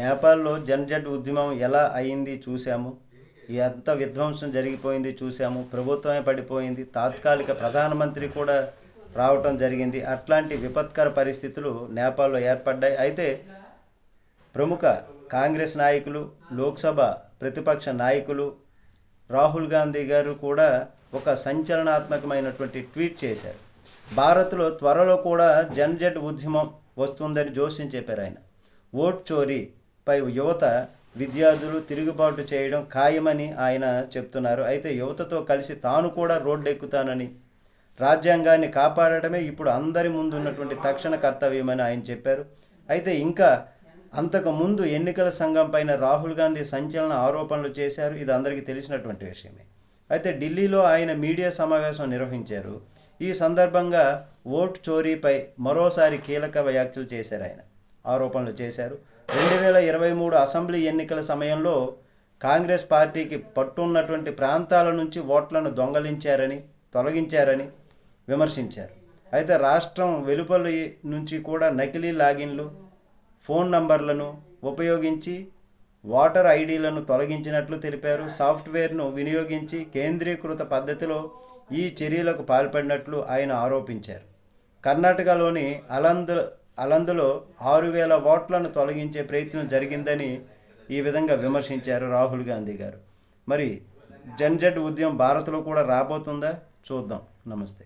నేపాల్లో జన్జడ్ ఉద్యమం ఎలా అయింది చూసాము ఎంత విధ్వంసం జరిగిపోయింది చూసాము ప్రభుత్వమే పడిపోయింది. తాత్కాలిక ప్రధానమంత్రి కూడా రావటం జరిగింది. అట్లాంటి విపత్కర పరిస్థితులు నేపాల్లో ఏర్పడ్డాయి. అయితే ప్రముఖ కాంగ్రెస్ నాయకులు లోక్సభ ప్రతిపక్ష నాయకులు రాహుల్ గాంధీ గారు కూడా ఒక సంచలనాత్మకమైనటువంటి ట్వీట్ చేశారు. భారత్లో త్వరలో కూడా జన్జడ్ ఉద్యమం వస్తుందని జోస్యం చెప్పారు ఆయన. ఓట్ చోరీ పై యువత విద్యార్థులు తిరుగుబాటు చేయడం ఖాయమని ఆయన చెప్తున్నారు. అయితే యువతతో కలిసి తాను కూడా రోడ్డెక్కుతానని రాజ్యాంగాన్ని కాపాడటమే ఇప్పుడు అందరి ముందు ఉన్నటువంటి తక్షణ కర్తవ్యమని ఆయన చెప్పారు. అయితే ఇంకా అంతకు ముందు ఎన్నికల సంఘం పైన రాహుల్ గాంధీ సంచలన ఆరోపణలు చేశారు. ఇది అందరికీ తెలిసినటువంటి విషయమే. అయితే ఢిల్లీలో ఆయన మీడియా సమావేశం నిర్వహించారు. ఈ సందర్భంగా ఓట్ చోరీపై మరోసారి కీలక వ్యాఖ్యలు చేశారు ఆయన. ఆరోపణలు చేశారు. రెండు వేల ఇరవై మూడు అసెంబ్లీ ఎన్నికల సమయంలో కాంగ్రెస్ పార్టీకి పట్టున్నటువంటి ప్రాంతాల నుంచి ఓట్లను దొంగలించారని తొలగించారని విమర్శించారు. అయితే రాష్ట్రం వెలుపల నుంచి కూడా నకిలీ లాగిన్లు ఫోన్ నంబర్లను ఉపయోగించి ఓటర్ ఐడీలను తొలగించినట్లు తెలిపారు. సాఫ్ట్వేర్ను వినియోగించి కేంద్రీకృత పద్ధతిలో ఈ చర్యలకు పాల్పడినట్లు ఆయన ఆరోపించారు. కర్ణాటకలోని అలంద్ అలందులో ఆరు వేల ఓట్లను తొలగించే ప్రయత్నం జరిగిందని ఈ విధంగా విమర్శించారు రాహుల్ గాంధీ గారు. మరి జన్జట్ ఉద్యమం భారత్లో కూడా రాబోతుందా? చూద్దాం. నమస్తే.